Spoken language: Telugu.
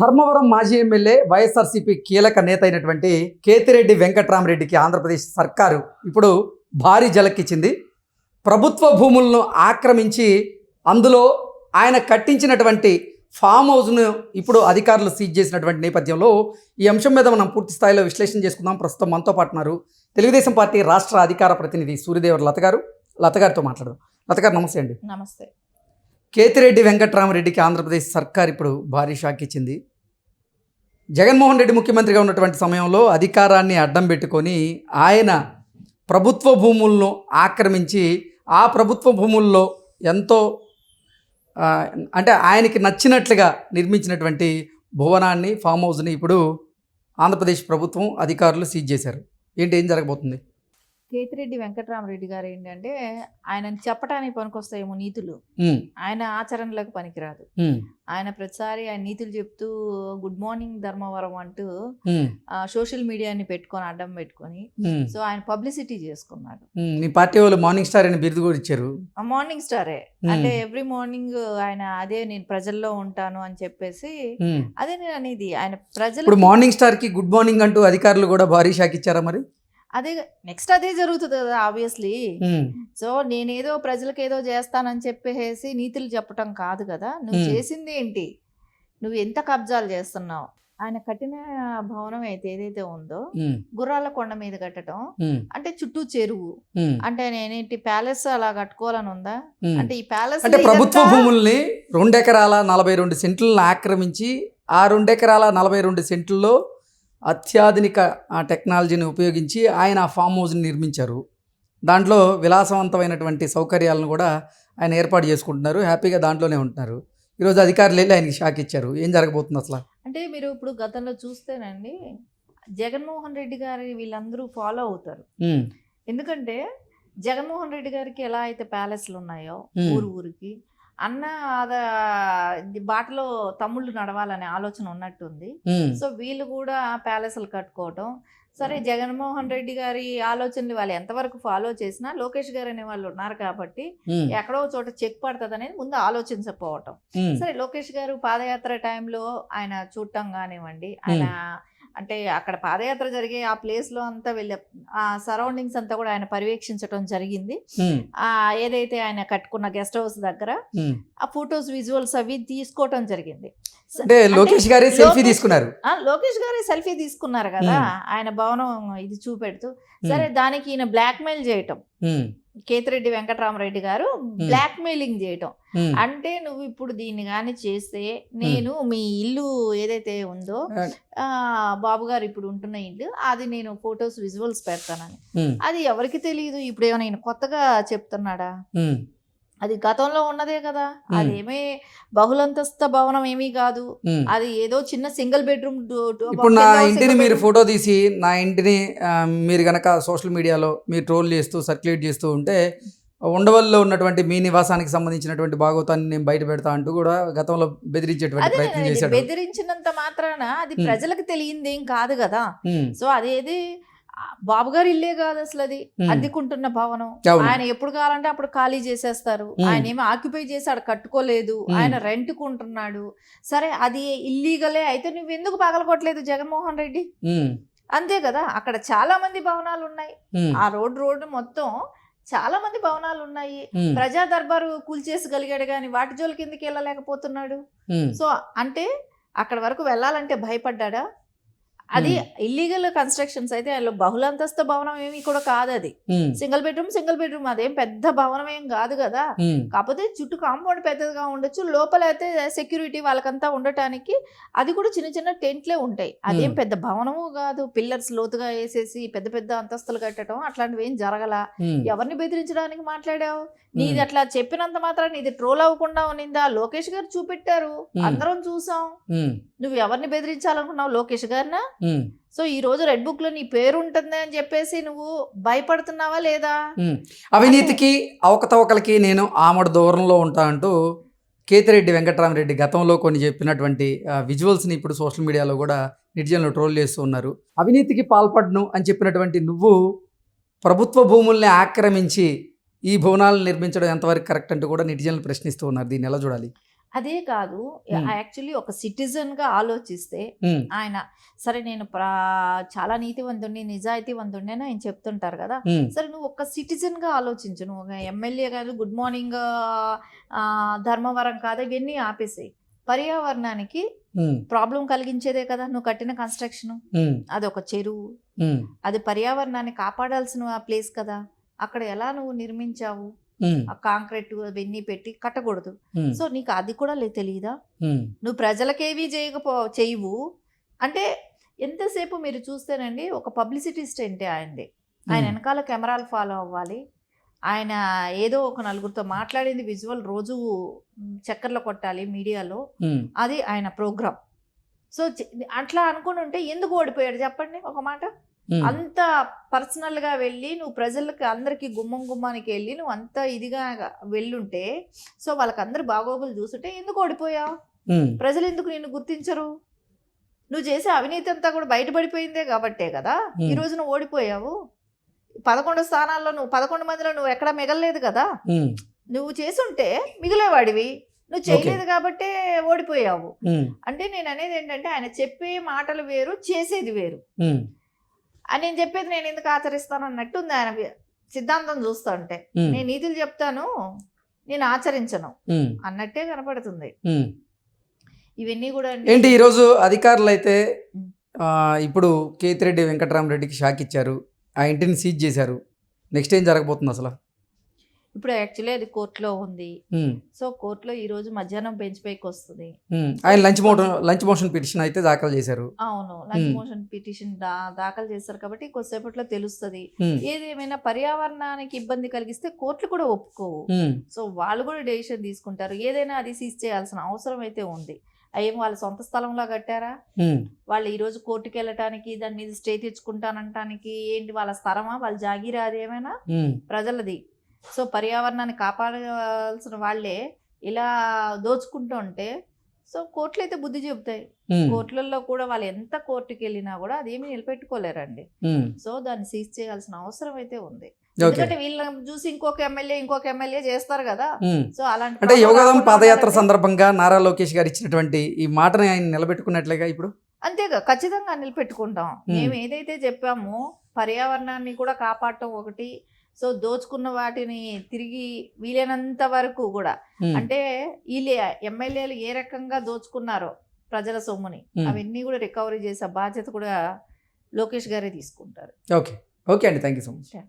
ధర్మవరం మాజీ ఎమ్మెల్యే వైఎస్ఆర్సీపీ కీలక నేత అయినటువంటి కేతిరెడ్డి వెంకట్రామరెడ్డికి ఆంధ్రప్రదేశ్ సర్కారు ఇప్పుడు భారీ జలక్కిచ్చింది ప్రభుత్వ భూములను ఆక్రమించి అందులో ఆయన కట్టించినటువంటి ఫామ్ హౌస్ను ఇప్పుడు అధికారులు సీజ్ చేసినటువంటి నేపథ్యంలో ఈ అంశం మీద మనం పూర్తి స్థాయిలో విశ్లేషణ చేసుకుందాం. ప్రస్తుతం మనతో పాటున్నారు తెలుగుదేశం పార్టీ రాష్ట్ర అధికార ప్రతినిధి సూర్యదేవర్ లత గారు. లత గారితో మాట్లాడదాం. లత గారు నమస్తే అండి. నమస్తే. కేతిరెడ్డి వెంకట్రామరెడ్డికి ఆంధ్రప్రదేశ్ సర్కార్ ఇప్పుడు భారీ షాక్ ఇచ్చింది. జగన్మోహన్ రెడ్డి ముఖ్యమంత్రిగా ఉన్నటువంటి సమయంలో అధికారాన్ని అడ్డం పెట్టుకొని ఆయన ప్రభుత్వ భూములను ఆక్రమించి ఆ ప్రభుత్వ భూముల్లో ఎంతో అంటే ఆయనకి నచ్చినట్లుగా నిర్మించినటువంటి భువనాన్ని ఫామ్ హౌస్ని ఇప్పుడు ఆంధ్రప్రదేశ్ ప్రభుత్వం అధికారులు సీజ్ చేశారు. ఏంటి ఏం జరగబోతుంది? కేతిరెడ్డి వెంకటరామరెడ్డి గారు ఏంటంటే ఆయనని చెప్పడానికి పనికొస్తాయేమో నీతులు. ఆయన ఆచరణలకు పనికిరాదు. ఆయన ప్రతిసారి ఆయన నీతులు చెప్తూ గుడ్ మార్నింగ్ ధర్మవరం అంటూ సోషల్ మీడియాని పెట్టుకొని అడ్డం పెట్టుకొని సో ఆయన పబ్లిసిటీ చేసుకున్నాడు. మీ పార్టీ వాళ్ళు మార్నింగ్ స్టార్ అని బిరుదు కూడా ఇచ్చారు. ఆ మార్నింగ్ స్టారే. అంటే ఎవ్రీ మార్నింగ్ ఆయన అదే నేను ప్రజల్లో ఉంటాను అని చెప్పేసి. అదే నేను అనేది ఆయన ప్రజలు ఇప్పుడు మార్నింగ్ స్టార్కి గుడ్ మార్నింగ్ అంటూ అధికారులు కూడా భారీ షాక్ ఇచ్చారా మరి? అదే నెక్స్ట్ అదే జరుగుతుంది కదా ఆబ్వియస్లీ సో నేనేదో ప్రజలకు ఏదో చేస్తానని చెప్పేసి నీతులు చెప్పటం కాదు కదా. నువ్వు. చేసింది ఏంటి? నువ్వు ఎంత కబ్జాలు చేస్తున్నావు? ఆయన కట్టిన భవనం అయితే ఏదైతే ఉందో గుర్రాల కొండ మీద కట్టడం అంటే చుట్టూ చెరువు. అంటే నేనేంటి ప్యాలెస్ అలా కట్టుకోవాలని ఉందా. అంటే ఈ ప్యాలెస్ అంటే ప్రభుత్వ భూముల్ని రెండు ఎకరాల నలభై రెండు సెంట్లను ఆక్రమించి ఆ రెండు ఎకరాల నలభై రెండు సెంట్లలో అత్యాధునిక ఆ, టెక్నాలజీని ఉపయోగించి ఆయన ఆ ఫామ్ హౌస్ని నిర్మించారు. దాంట్లో విలాసవంతమైనటువంటి సౌకర్యాలను కూడా ఆయన ఏర్పాటు చేసుకుంటున్నారు. హ్యాపీగా దాంట్లోనే ఉంటున్నారు. ఈరోజు అధికారులు వెళ్ళి ఆయనకి షాక్ ఇచ్చారు. ఏం జరగబోతుంది అసలు? అంటే మీరు ఇప్పుడు గతంలో చూస్తేనండి జగన్మోహన్ రెడ్డి గారి వీళ్ళందరూ ఫాలో అవుతారు. ఎందుకంటే జగన్మోహన్ రెడ్డి గారికి ఎలా అయితే ప్యాలెస్లు ఉన్నాయో. ఊరు ఊరికి అన్న అద బాటలో తమ్ముళ్ళు నడవాలనే ఆలోచన ఉన్నట్టుంది. సో వీళ్ళు కూడా ప్యాలెస్లు కట్టుకోవటం. సరే జగన్మోహన్ రెడ్డి గారి ఆలోచనలు వాళ్ళు ఎంతవరకు ఫాలో చేసినా లోకేష్ గారు అనే వాళ్ళు ఉన్నారు కాబట్టి ఎక్కడో చోట చెక్ పడుతుంది అనేది ముందు ఆలోచించకపోవటం. సరే లోకేష్ గారు పాదయాత్ర టైంలో ఆయన చూడటం కానివ్వండి ఆయన అంటే అక్కడ పాదయాత్ర జరిగే ఆ ప్లేస్లో అంతా వెళ్ళే ఆ సరౌండింగ్స్ అంతా కూడా ఆయన పర్యవేక్షించడం జరిగింది. ఆ ఏదైతే ఆయన కట్టుకున్న గెస్ట్ హౌస్ దగ్గర. ఆ ఫొటోస్ విజువల్స్ అవి తీసుకోవటం జరిగింది. అంటే లోకేష్ గారి సెల్ఫీ తీసుకున్నారు. లోకేష్ గారి సెల్ఫీ తీసుకున్నారు కదా. ఆయన భవనం ఇది చూపెడుతూ. సరే దానికి ఈయన బ్లాక్ మెయిల్ చేయటం కేతిరెడ్డి వెంకటరామరెడ్డి గారు బ్లాక్ మెయిలింగ్ చేయటం. అంటే నువ్వు ఇప్పుడు దీన్ని కానీ చేస్తే నేను మీ ఇల్లు ఏదైతే ఉందో బాబు గారు ఇప్పుడు ఉంటున్న ఇల్లు అది నేను ఫొటోస్ విజువల్స్ పెడతానని. అది ఎవరికి తెలియదు ఇప్పుడు ఏమైనా కొత్తగా చెప్తున్నాడా? అది గతంలో ఉన్నదే కదా. అదేమీ బహుళంతస్థ భవనం ఏమీ కాదు. అది ఏదో చిన్న సింగిల్ బెడ్రూమ్ ఇప్పుడు నా ఇంటిని మీరు ఫోటో తీసి నా ఇంటిని మీరు గనక సోషల్ మీడియాలో మీరు ట్రోల్ చేస్తూ సర్క్యులేట్ చేస్తూ ఉంటే ఉండవల్లో ఉన్నటువంటి మీ నివాసానికి సంబంధించినటువంటి భాగవతాన్ని నేను బయట పెడతా అంటూ కూడా గతంలో బెదిరించేటువంటి ప్రయత్నం చేశాడు బెదిరించినంత మాత్రాన అది. ప్రజలకు తెలియంది ఏం కాదు కదా సో అదేది బాబు గారు ఇల్లే కాదు అసలు అది. అద్దెకుంటున్న భవనం. ఆయన ఎప్పుడు కావాలంటే అప్పుడు ఖాళీ చేసేస్తారు. ఆయన ఏమో ఆక్యుపై చేసి ఆడ కట్టుకోలేదు. ఆయన రెంట్ కొంటున్నాడు సరే అది ఇల్లీగలే. అయితే నువ్వు ఎందుకు పగలగొట్టలేదు జగన్మోహన్ రెడ్డి? అంతే కదా. అక్కడ చాలా మంది భవనాలు ఉన్నాయి ఆ రోడ్ రోడ్డు మొత్తం చాలా మంది భవనాలు ఉన్నాయి ప్రజా దర్బారు కూల్చేసగలిగాడు కానీ వాటి జోలికి ఎందుకు వెళ్ళలేకపోతున్నాడు సో అంటే అక్కడ వరకు వెళ్ళాలంటే భయపడ్డా అది ఇల్లీగల్ కన్స్ట్రక్షన్స్ అయితే అందులో బహుళంతస్తు భవనం ఏమి కూడా కాదు అది సింగిల్ బెడ్రూమ్ సింగిల్ బెడ్రూమ్ అదేం పెద్ద భవనం ఏం కాదు కదా. కాకపోతే చుట్టూ కాంపౌండ్ పెద్దగా ఉండొచ్చు. లోపల అయితే సెక్యూరిటీ వాళ్ళకంతా ఉండటానికి అది కూడా చిన్న చిన్న టెంట్లే ఉంటాయి. అదేం. పెద్ద భవనము కాదు. పిల్లర్స్ లోతుగా వేసేసి పెద్ద పెద్ద అంతస్తులు కట్టడం అట్లాంటివి ఏం జరగల. ఎవరిని బెదిరించడానికి మాట్లాడావు? నీది అట్లా చెప్పినంత మాత్రం నీది ట్రోల్ అవ్వకుండా ఉన్నిందా? లోకేష్ గారు చూపెట్టారు. అందరం చూసాం. నువ్వు ఎవరిని బెదిరించాలనుకున్నావు? లోకేష్ గారినా? సో ఈ రోజు రెడ్ బుక్లో నీ పేరు ఉంటుంది అని చెప్పేసి నువ్వు భయపడుతున్నావా లేదా. అవినీతికి అవకతవకలకి నేను ఆమడ దూరంలో ఉంటా అంటూ కేతిరెడ్డి వెంకటరామరెడ్డి గతంలో కొన్ని చెప్పినటువంటి విజువల్స్ని ఇప్పుడు సోషల్ మీడియాలో కూడా నిటిజన్లు ట్రోల్ చేస్తూ ఉన్నారు. అవినీతికి పాల్పడను అని చెప్పినటువంటి నువ్వు ప్రభుత్వ భూముల్ని ఆక్రమించి ఈ భవనాలను నిర్మించడం ఎంతవరకు కరెక్ట్ అంటూ కూడా నిటిజన్లు ప్రశ్నిస్తూ ఉన్నారు. దీన్ని ఎలా చూడాలి? అదే కాదు. యాక్చువల్లీ ఒక సిటిజన్గా ఆలోచిస్తే ఆయన సరే నేను చాలా నీతివంతుడిని నిజాయితీవంతుడిని అని ఆయన చెప్తుంటారు కదా? సరే నువ్వు ఒక సిటిజన్గా ఆలోచించు. నువ్వు ఒక ఎమ్మెల్యే కాదు గుడ్ మార్నింగ్ ధర్మవరం కాదు ఇవన్నీ ఆపేసాయి. పర్యావరణానికి ప్రాబ్లం కలిగించేదే కదా నువ్వు కట్టిన కన్స్ట్రక్షన్. అది ఒక చెరువు. అది పర్యావరణాన్ని కాపాడాల్సిన ఆ ప్లేస్ కదా. అక్కడ ఎలా నువ్వు నిర్మించావు? కాంక్రీట్ అవన్నీ పెట్టి కట్టకూడదు. సో నీకు అది కూడా లే తెలియదా నువ్వు ప్రజలకేవి చేయకపో చేయవు. అంటే ఎంతసేపు మీరు చూస్తేనండి ఒక పబ్లిసిటీ స్టెంట్ ఆయనది. ఆయన. వెనకాల కెమెరాలు ఫాలో అవ్వాలి. ఆయన ఏదో ఒక నలుగురితో మాట్లాడింది విజువల్ రోజు చక్కర్లు కొట్టాలి మీడియాలో. అది ఆయన ప్రోగ్రామ్. సో అట్లా అనుకుని ఉంటే ఎందుకు ఓడిపోయాడు చెప్పండి ఒక మాట? అంత పర్సనల్గా వెళ్ళి నువ్వు ప్రజలకి అందరికి గుమ్మం గుమ్మానికి వెళ్ళి నువ్వు అంత ఇదిగా వెళ్ళుంటే సో వాళ్ళకి అందరు బాగోగులు చూస్తుంటే ఎందుకు ఓడిపోయావు? ప్రజలు ఎందుకు నిన్ను గుర్తించరు? నువ్వు చేసే అవినీతి అంతా కూడా బయటపడిపోయిందే కాబట్టే కదా. ఈ రోజు నువ్వు ఓడిపోయావు. పదకొండు స్థానాల్లో నువ్వు పదకొండు మందిలో నువ్వు ఎక్కడా మిగలలేదు కదా? నువ్వు చేసుంటే మిగిలేవాడివి. నువ్వు చేయలేదు కాబట్టే ఓడిపోయావు. అంటే నేను అనేది ఏంటంటే ఆయన చెప్పే మాటలు వేరు చేసేది వేరు. అని నేను చెప్పేది నేను ఎందుకు ఆచరిస్తాను అన్నట్టు ఉంది ఆయన సిద్ధాంతం చూస్తా ఉంటే నేను నీతులు చెప్తాను నేను ఆచరించను అన్నట్టే కనపడుతుంది. ఇవన్నీ కూడా ఏంటి ఈరోజు అధికారులు అయితే ఇప్పుడు కేతిరెడ్డి వెంకటరామరెడ్డికి షాక్ ఇచ్చారు ఆ ఇంటిని సీజ్ చేశారు. నెక్స్ట్ ఏం జరగబోతుంది అసలు? ఇప్పుడు యాక్చువల్లీ అది కోర్టులో ఉంది. సో కోర్టులో ఈ రోజు మధ్యాహ్నం బెంచ్ పైకి వస్తుంది. ఆయన lunch motion lunch motion petition అయితే దాఖలు చేశారు. అవును. లంచ్. మోషన్ పిటిషన్ దాఖలు చేస్తారు కాబట్టి కొద్దిసేపట్లో తెలుస్తుంది. ఉమ్, ఏదేమైనా పర్యావరణానికి ఇబ్బంది కలిగిస్తే కోర్టులు కూడా ఒప్పుకోవు. సో వాళ్ళు కూడా డెసిషన్ తీసుకుంటారు. ఏదైనా అది సీజ్ చేయాల్సిన అవసరం అయితే ఉంది. అయ్యేం వాళ్ళ సొంత స్థలంలో కట్టారా? వాళ్ళు ఈ రోజు కోర్టుకి వెళ్ళటానికి దాని మీద స్టే తెచ్చుకుంటానంటానికి ఏంటి? వాళ్ళ స్థలమా? వాళ్ళ జాగీరా అది ఏమైనా? ప్రజలది. సో పర్యావరణాన్ని కాపాడాల్సిన వాళ్ళే ఇలా దోచుకుంటూ ఉంటే సో కోర్టులు అయితే బుద్ధి చెబుతాయి. కోర్టులలో కూడా వాళ్ళు ఎంత కోర్టుకి వెళ్ళినా కూడా అదేమీ నిలబెట్టుకోలేరండి. సో దాన్ని సీజ్ చేయాల్సిన అవసరం అయితే ఉంది ఎందుకంటే వీళ్ళని చూసి ఇంకొక ఎమ్మెల్యే ఇంకొక ఎమ్మెల్యే చేస్తారు కదా. సో అలాంటి అంటే యోగాదం పాదయాత్ర సందర్భంగా నారా లోకేష్ గారు ఇచ్చినటువంటి ఈ మాటని ఆయన నిలబెట్టుకున్నట్లేగా ఇప్పుడు? అంతేగా ఖచ్చితంగా నిలబెట్టుకుంటాం. మేము ఏదైతే చెప్పామో పర్యావరణాన్ని కూడా కాపాడటం ఒకటి సో దోచుకున్న వాటిని తిరిగి వీలైనంత వరకు కూడా. అంటే వీళ్ళు ఎమ్మెల్యేలు ఏ రకంగా దోచుకున్నారో ప్రజల సొమ్ముని. అవన్నీ కూడా రికవరీ చేసే బాధ్యత కూడా లోకేష్ గారే తీసుకుంటారు. ఓకే. ఓకే అండి. Thank you so much.